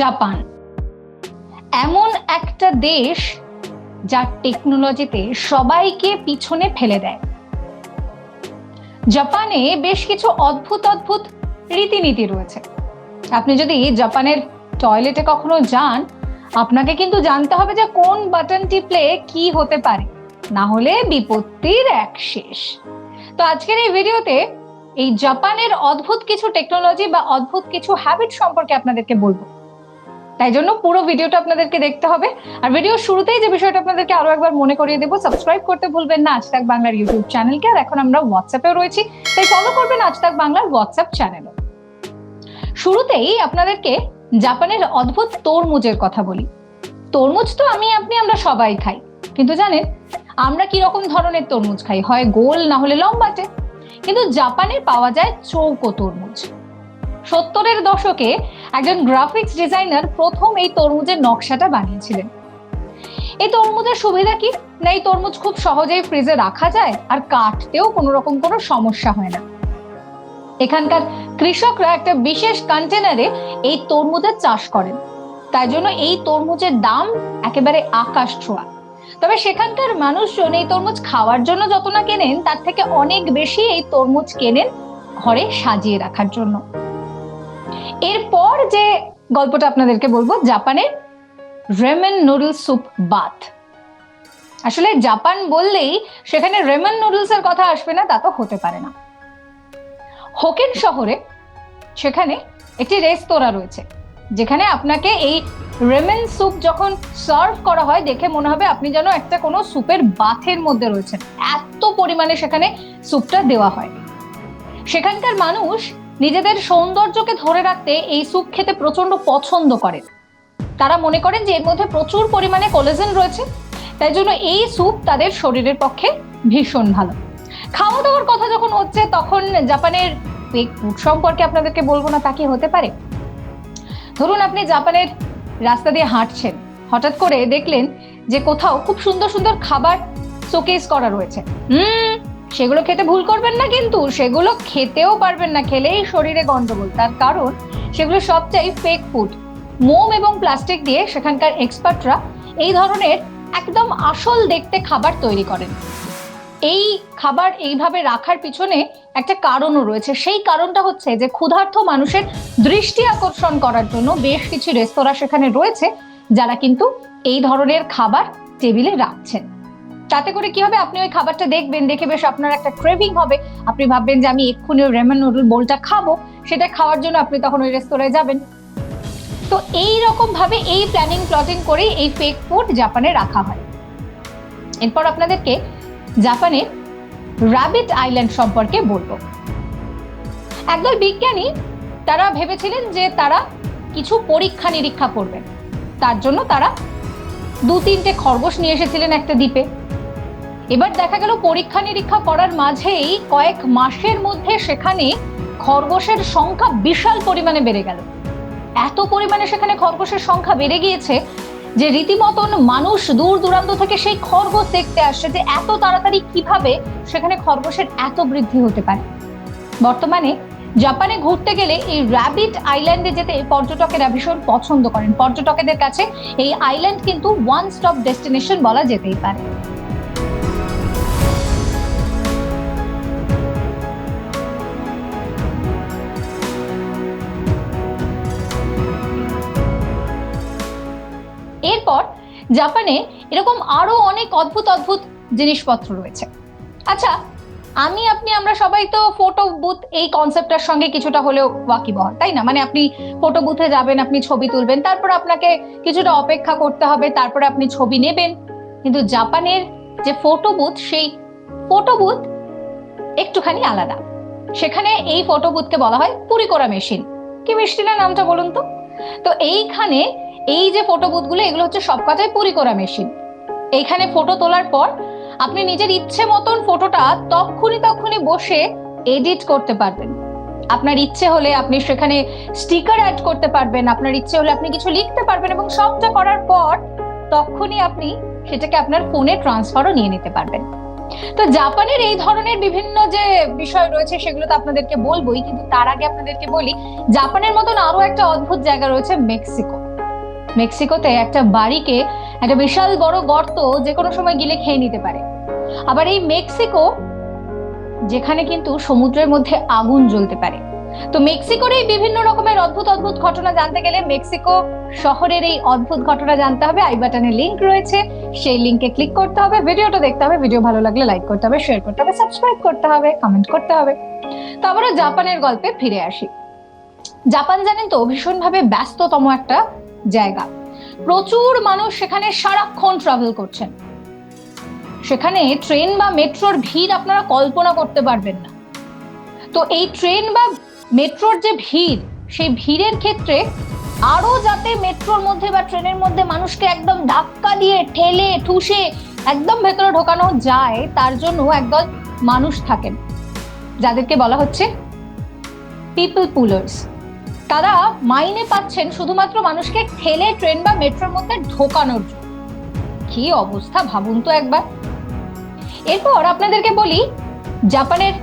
Japan. এমন একটা দেশ যার টেকনোলজিতে সবাইকে পিছনে ফেলে দেয়। জাপানে বেশ কিছু অদ্ভুত অদ্ভুত রীতিনীতি রয়েছে। আপনি যদি জাপানের টয়লেটে কখনো যান, আপনাকে কিন্তু জানতে হবে যে কোন বাটন টিপলে কি হতে পারে। না হলে বিপত্তির এক শেষ। তো আজকের এই ভিডিওতে এই জাপানের অদ্ভুত কিছু টেকনোলজি বা অদ্ভুত কিছু হ্যাবিট সম্পর্কে আপনাদেরকে বলব। তাই জন্য পুরো ভিডিওটা আপনাদেরকে দেখতে হবে। আর ভিডিও শুরুতেই যে বিষয়টা আপনাদেরকে আরও একবার মনে করিয়ে দেবো সাবস্ক্রাইব করতে ভুলবেন না আজ তাক বাংলার ইউটিউব চ্যানেলকে আর এখন আমরা হোয়াটসঅ্যাপেও রয়েছি, তাই ফলো করবেন আজ তাক বাংলার হোয়াটসঅ্যাপ চ্যানেলও শুরুতেই আপনাদেরকে জাপানের অদ্ভুত তরমুজের কথা বলি। তরমুজ তো আমি, আপনি, আমরা সবাই খাই। কিন্তু জানেন, আমরা কি রকম ধরনের তরমুজ খাই? হয় গোল, না হলে লম্বাটে। কিন্তু জাপানে পাওয়া যায় চৌকো তরমুজ। সত্তরের দশকে একজন গ্রাফিক্স ডিজাইনার প্রথম এই তরমুজের নকশাটা বানিয়েছিলেন। এই তরমুজের সুবিধা কি? না, এই তরমুজ খুব সহজেই ফ্রিজে রাখা যায় আর কাটতেও কোনো রকম কোনো সমস্যা হয় না। এখানকার কৃষকরা একটা বিশেষ কন্টেনারে এই তরমুজের চাষ করেন। তাই জন্য এই তরমুজের দাম একেবারে আকাশ ছোঁয়া। তবে সেখানকার মানুষজন এই তরমুজ খাওয়ার জন্য যত না কেনেন, তার থেকে অনেক বেশি এই তরমুজ কেনেন ঘরে সাজিয়ে রাখার জন্য। এরপর যে গল্পটা আপনাদেরকে বলব, জাপানের রেমেন নুডলস স্যুপ বাথ আসলে জাপান বললেই সেখানে রেমন নুডলস এর কথা আসবে না, তা তো হতে পারে না। হোকেন শহরে সেখানে একটি রেস্তোরাঁ রয়েছে, যেখানে আপনাকে এই রেমেন স্যুপ যখন সার্ভ করা হয়, দেখে মনে হবে আপনি যেন একটা কোনো স্যুপের বাথের মধ্যে রয়েছেন। এত পরিমাণে সেখানে স্যুপটা দেওয়া হয়। সেখানকার মানুষ নিজেদের সৌন্দর্যকে ধরে রাখতে এই স্যুপ খেতে প্রচণ্ড পছন্দ করেন। তারা মনে করেন যে এর মধ্যে প্রচুর পরিমাণে কোলেজেন রয়েছে, তাই জন্য এই স্যুপ তাদের শরীরের পক্ষে ভীষণ ভালো। খাওয়া দাওয়ার কথা যখন হচ্ছে, তখন জাপানের ফুড সম্পর্কে আপনাদেরকে বলব না, তা কি হতে পারে? ধরুন আপনি জাপানের রাস্তা দিয়ে হাঁটছেন, হঠাৎ করে দেখলেন যে কোথাও খুব সুন্দর সুন্দর খাবার শোকেস করা রয়েছে। হুম সেগুলো খেতে ভুল করবেন না কিন্তু, সেগুলো খেতেও পারবেন না, খেলেই শরীরে গন্ডগোল। তার কারণ, সেগুলো সবটাই ফেক ফুড মোম এবং প্লাস্টিক দিয়ে সেখানকার এক্সপার্টরা এই ধরনের একদম আসল দেখতে খাবার তৈরি করেন। এই খাবার এইভাবে রাখার পিছনে একটা কারণও রয়েছে। সেই কারণটা হচ্ছে যে, ক্ষুধার্ত মানুষের দৃষ্টি আকর্ষণ করার জন্য বেশ কিছু রেস্তোরাঁ সেখানে রয়েছে, যারা কিন্তু এই ধরনের খাবার টেবিলে রাখছেন। তাতে করে কি হবে? আপনি ওই খাবারটা দেখবেন, দেখে বেশ আপনার একটা ক্রেভিং হবে। আপনি ভাববেন যে আমি এক্ষুনি ওই রেমন নুডল বোলটা খাব। সেটা খাওয়ার জন্য আপনি তখন ওই রেস্তোরাঁয় যাবেন। তো এই রকম ভাবে এই প্ল্যানিং প্লটিং করে এই ফেক ফুড জাপানে রাখা হয়। এরপর আপনাদেরকে জাপানের র্যাবিট আইল্যান্ড সম্পর্কে বলব। একদল বিজ্ঞানী তারা ভেবেছিলেন যে তারা কিছু পরীক্ষা নিরীক্ষা করবেন। তার জন্য তারা দু তিনটে খরগোশ নিয়ে এসেছিলেন একটা দ্বীপে। এবার দেখা গেল পরীক্ষা নিরীক্ষা করার মাঝেই কয়েক মাসের মধ্যে সেখানে খরগোশের সংখ্যা বিশাল পরিমাণে বেড়ে গেল। এত পরিমাণে সেখানে খরগোশের সংখ্যা বেড়ে গিয়েছে যে রীতিমতন মানুষ দূর দূরান্ত থেকে সেই খরগোশ দেখতে আসছে যে এত তাড়াতাড়ি কীভাবে সেখানে খরগোশের এত বৃদ্ধি হতে পারে। বর্তমানে জাপানে ঘুরতে গেলে এই র্যাবিট আইল্যান্ডে যেতে পর্যটকেরা ভীষণ পছন্দ করেন। পর্যটকেদের কাছে এই আইল্যান্ড কিন্তু ওয়ান স্টপ ডেস্টিনেশন বলা যেতেই পারে। এরপর জাপানে এরকম আরও অনেক অদ্ভুত অদ্ভুত জিনিসপত্র রয়েছে। আচ্ছা আমি, আপনি, আমরা সবাই তো ফটো বুথ এই কনসেপ্টটার সঙ্গে কিছুটা হলেও ওয়াকিবহল, তাই না? মানে আপনি ফটো বুথে যাবেন, আপনি ছবি তুলবেন, তারপর আপনাকে কিছুটা অপেক্ষা করতে হবে, তারপরে আপনি ছবি নেবেন। কিন্তু জাপানের যে ফটো বুথ সেই ফটো বুথ একটুখানি আলাদা। সেখানে এই ফটো বুথকে বলা হয় পুরি করা মেশিন। কি না নামটা বলুন তো? তো এইখানে এই যে ফটো বুথগুলো এগুলো হচ্ছে সব কাজে পুরি মেশিন এইখানে ফটো তোলার পর আপনি নিজের ইচ্ছে মতন ফটোটা তক্ষুনি তক্ষুনি বসে এডিট করতে পারবেন। আপনার ইচ্ছে হলে আপনি সেখানে স্টিকার অ্যাড করতে পারবেন, আপনার ইচ্ছে হলে আপনি কিছু লিখতে পারবেন এবং সবটা করার পর তখনই আপনি সেটাকে আপনার ফোনে ট্রান্সফারও নিয়ে নিতে পারবেন। তো জাপানের এই ধরনের বিভিন্ন যে বিষয় রয়েছে, সেগুলো তো আপনাদেরকে বলবোই, কিন্তু তার আগে আপনাদেরকে বলি, জাপানের মতন আরও একটা অদ্ভুত জায়গা রয়েছে মেক্সিকো। মেক্সিকোতে একটা বাড়িকে একটা বিশাল বড় গর্ত যে কোনো সময় গিলে খেয়ে নিতে পারে। আবার এই মেক্সিকো যেখানে কিন্তু সমুদ্রের মধ্যে আগুন জ্বলতে পারে। তো মেক্সিকোর এই বিভিন্ন রকমের অদ্ভুত অদ্ভুত ঘটনা জানতে গেলে মেক্সিকো শহরের এই অদ্ভুত ঘটনা জানতে হবে। আই বাটনে লিংক রয়েছে, সেই লিংকে ক্লিক করতে হবে, ভিডিওটা দেখতে হবে, ভিডিও ভালো লাগলে লাইক করতে হবে, শেয়ার করতে হবে, সাবস্ক্রাইব করতে হবে, কমেন্ট করতে হবে। তো আবারও জাপানের গল্পে ফিরে আসি। জাপান জানেন তো, ভীষণভাবে ব্যস্ততম একটা জায়গা। প্রচুর মানুষ সেখানে সারাক্ষণ ট্রাভেল করছেন। সেখানে ট্রেন বা মেট্রোর ভিড় আপনারা কল্পনা করতে পারবেন না। তো এই ট্রেন বা মেট্রোর যে ভিড়, সেই ভিড়ের ক্ষেত্রে আরও যাতে মেট্রোর মধ্যে বা ট্রেনের মধ্যে মানুষকে একদম ধাক্কা দিয়ে ঠেলে, ঠুসে একদম ভেতরে ঢোকানো যায়, তার জন্য একদল মানুষ থাকেন। যাদেরকে বলা হচ্ছে পিপল পুলার্স তারা মাইনে পাচ্ছেন শুধুমাত্র মানুষকে ঠেলে, ট্রেন বা মেট্রোর মধ্যে ঢোকানোর জন্য। কি অবস্থা ভাবুন তো একবার। এরপর আপনাদেরকে বলি, জাপানের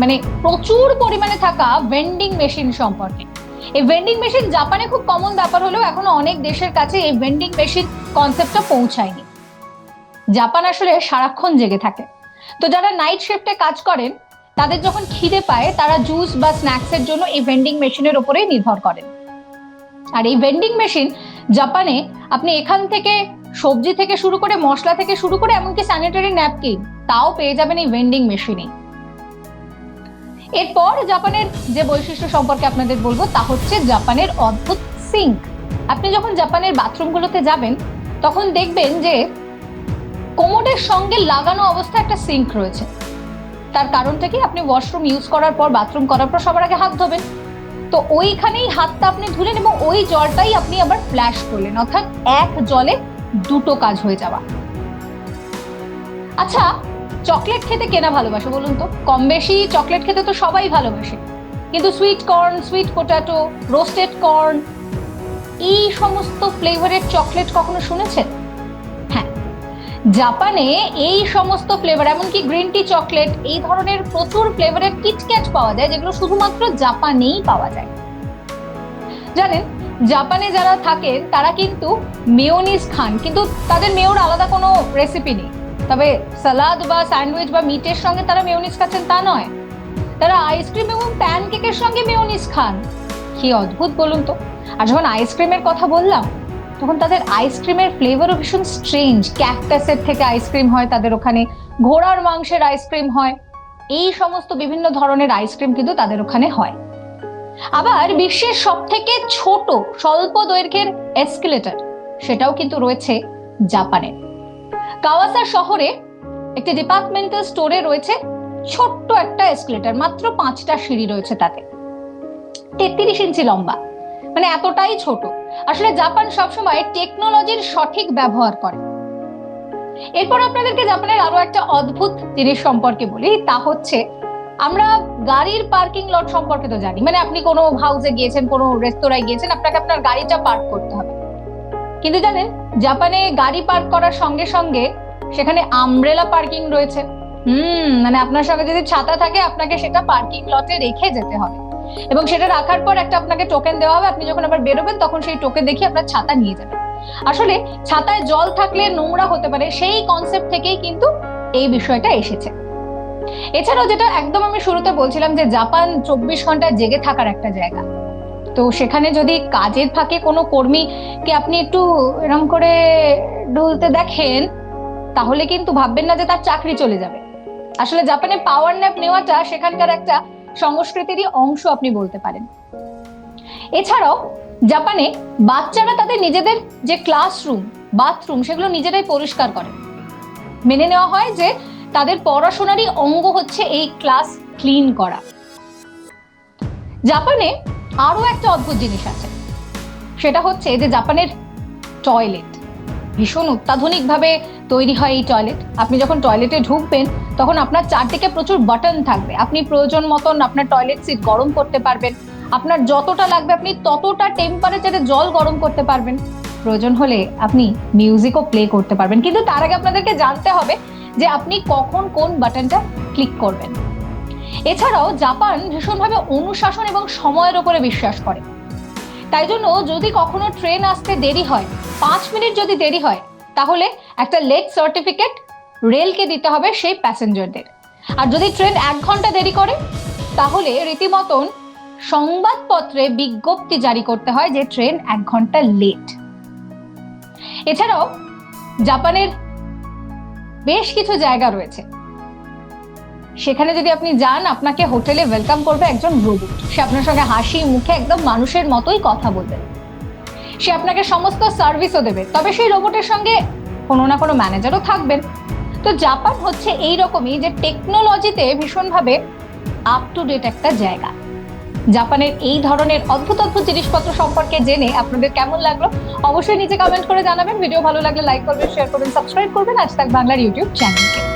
মানে প্রচুর পরিমাণে থাকা ভেন্ডিং মেশিন সম্পর্কে। এই ভেন্ডিং মেশিন জাপানে খুব কমন ব্যাপার হলেও এখনও অনেক দেশের কাছে এই ভেন্ডিং মেশিন কনসেপ্টটা পৌঁছায়নি। জাপান আসলে সারাক্ষণ জেগে থাকে। তো যারা নাইট শিফটে কাজ করেন তাদের যখন খিদে পায়, তারা জুস বা স্ন্যাক্সের জন্য এই ভেন্ডিং মেশিনের উপরেই নির্ভর করেন আর এই ভেন্ডিং মেশিন জাপানে আপনি এখান থেকে সবজি থেকে শুরু করে মশলা থেকে শুরু করে এমনকি স্যানিটারি ন্যাপকিন তাও পেয়ে যাবেন এই ভেন্ডিং মেশিনে এরপর জাপানের যে বৈশিষ্ট্য সম্পর্কে আপনাদের বলব, তা হচ্ছে জাপানের অদ্ভুত সিঙ্ক আপনি যখন জাপানের বাথরুমগুলোতে যাবেন, তখন দেখবেন যে কোমোডের সঙ্গে লাগানো অবস্থায় একটা সিঙ্ক রয়েছে। তার কারণটা কি? আপনি ওয়াশরুম ইউজ করার পর বাথরুম করার পর সবার আগে হাত ধোবেন। তো ওইখানেই হাতটা আপনি ধুলেন এবং ওই জলটাই আপনি আবার ফ্ল্যাশ করলেন। অর্থাৎ এক জলে দুটো কাজ হয়ে যাওয়া। আচ্ছা চকলেট খেতে কেনা ভালোবাসে বলুন তো? কম বেশি চকলেট খেতে তো সবাই ভালোবাসে। কিন্তু sweet corn sweet potato roasted corn এই সমস্ত ফ্লেভারের চকলেট কখনো শুনেছেন? জাপানে এই সমস্ত ফ্লেভার এমনকি গ্রিন টি চকলেট এই ধরনের প্রচুর ফ্লেভারের কিটক্যাট পাওয়া যায়, যেগুলো শুধুমাত্র জাপানেই পাওয়া যায়। জানেন, জাপানে যারা থাকেন, তারা কিন্তু মেয়োনিজ খান, কিন্তু তাদের মেয়োর আলাদা কোনো রেসিপি নেই। তবে সালাদ বা স্যান্ডউইচ বা মিটের সঙ্গে তারা মেয়োনিজ খাচ্ছেন, তা নয়। তারা আইসক্রিম এবং প্যানকেকের সঙ্গে মেয়োনিজ খান। কি অদ্ভুত বলুন তো? আর যখন আইসক্রিমের কথা বললাম তখন তাদের আইসক্রিমের ফ্লেভারও ভীষণ স্ট্রেঞ্জ ক্যাকটাসের থেকে আইসক্রিম হয়, তাদের ওখানে ঘোড়ার মাংসের আইসক্রিম হয়। এই সমস্ত বিভিন্ন ধরনের আইসক্রিম কিন্তু তাদের ওখানে হয়। আবার বিশ্বের সব থেকে ছোট, স্বল্প দৈর্ঘ্যের এসকেলেটর সেটাও কিন্তু রয়েছে জাপানে। কাওয়াসা শহরে একটি ডিপার্টমেন্টাল স্টোরে রয়েছে ছোট্ট একটা এসকেলেটর মাত্র পাঁচটা সিঁড়ি রয়েছে তাতে। তেত্রিশ ইঞ্চি লম্বা মানে এতটাই ছোট। আসলে জাপান সবসময় টেকনোলজির সঠিক ব্যবহার করে। এরপর আপনাদেরকে জাপানের আরও একটা অদ্ভুত জিনিস সম্পর্কে বলি, তা হচ্ছে আমরা গাড়ির পার্কিং লট সম্পর্কে তো জানি। মানে আপনি কোনো হাউসে গিয়েছেন, কোনো রেস্তোরাঁয় গিয়েছেন, আপনাকে আপনার গাড়িটা পার্ক করতে হবে। কিন্তু জানেন, জাপানে গাড়ি পার্ক করার সঙ্গে সঙ্গে সেখানে আমব্রেলা পার্কিং রয়েছে। হুম মানে আপনার সঙ্গে যদি ছাতা থাকে, আপনাকে সেটা পার্কিং লটে রেখে যেতে হবে। এবং সেটা রাখার পর একটা আপনাকে টোকেন দেওয়া হবে। আপনি যখন আবার বেরোবেন, তখন সেই টোকেন দেখিয়ে আপনার ছাতা নিয়ে যাবেন। আসলে ছাতায় জল থাকলে নোংরা হতে পারে, সেই কনসেপ্ট থেকেই কিন্তু এই বিষয়টা এসেছে। এছাড়াও যেটা একদম আমি শুরুতে বলছিলাম যে জাপান চব্বিশ ঘণ্টা জেগে থাকার একটা জায়গা। তো সেখানে যদি কাজের ফাঁকে কোনো কর্মীকে আপনি একটু এরম করে ঢুলতে দেখেন, তাহলে কিন্তু ভাববেন না যে তার চাকরি চলে যাবে। আসলে জাপানে পাওয়ার ন্যাপ নেওয়াটা সেখানকার একটা সংস্কৃতিরই অংশ আপনি বলতে পারেন। এছাড়াও, জাপানে বাচ্চারা তাদের নিজেদের যে ক্লাসরুম বাথরুম সেগুলো নিজেরাই পরিষ্কার করে। মেনে নেওয়া হয় যে তাদের পড়াশোনারই অঙ্গ হচ্ছে এই ক্লাস ক্লিন করা। জাপানে আরও একটা অদ্ভুত জিনিস আছে। সেটা হচ্ছে যে জাপানের টয়লেট ভীষণ অত্যাধুনিকভাবে তৈরি হয় এই টয়লেট আপনি যখন টয়লেটে ঢুকবেন তখন আপনার চারদিকে প্রচুর বাটন থাকবে। আপনি প্রয়োজন মতন আপনার টয়লেট সিট গরম করতে পারবেন। আপনার যতটা লাগবে আপনি ততটা টেম্পারেচারে জল গরম করতে পারবেন। প্রয়োজন হলে আপনি মিউজিকও প্লে করতে পারবেন। কিন্তু তার আগে আপনাদেরকে জানতে হবে যে আপনি কখন কোন বাটনটা ক্লিক করবেন। এছাড়াও জাপান ভীষণভাবে অনুশাসন এবং সময়ের উপরে বিশ্বাস করে। তাই জন্য যদি কখনো ট্রেন আসতে দেরি হয়, পাঁচ মিনিট যদি দেরি হয়, তাহলে একটা লেট সার্টিফিকেট রেলকে দিতে হবে সেই প্যাসেঞ্জারদের। আর যদি ট্রেন এক ঘণ্টা দেরি করে, তাহলে রীতিমতন সংবাদপত্রে বিজ্ঞপ্তি জারি করতে হয় যে ট্রেন এক ঘণ্টা লেট। এছাড়াও জাপানের বেশ কিছু জায়গা রয়েছে। সেখানে যদি আপনি যান, আপনাকে হোটেলে ওয়েলকাম করবে একজন রোবট। সে আপনার সঙ্গে হাসি, মুখে একদম মানুষের মতোই কথা বলবে। সে আপনাকে সমস্ত সার্ভিসও দেবে। তবে সেই রোবটের সঙ্গে কোনো না কোনো ম্যানেজারও থাকবেন। তো জাপান হচ্ছে এই রকমই যে টেকনোলজিতে ভীষণভাবে আপ টু ডেট একটা জায়গা। জাপানের এই ধরনের অদ্ভুত অদ্ভুত জিনিসপত্র সম্পর্কে জেনে আপনাদের কেমন লাগল অবশ্যই নিচে কমেন্ট করে জানাবেন। ভিডিও ভালো লাগলে লাইক করবেন শেয়ার করবেন সাবস্ক্রাইব করবেন। আজ তাক বাংলার ইউটিউব চ্যানেলকে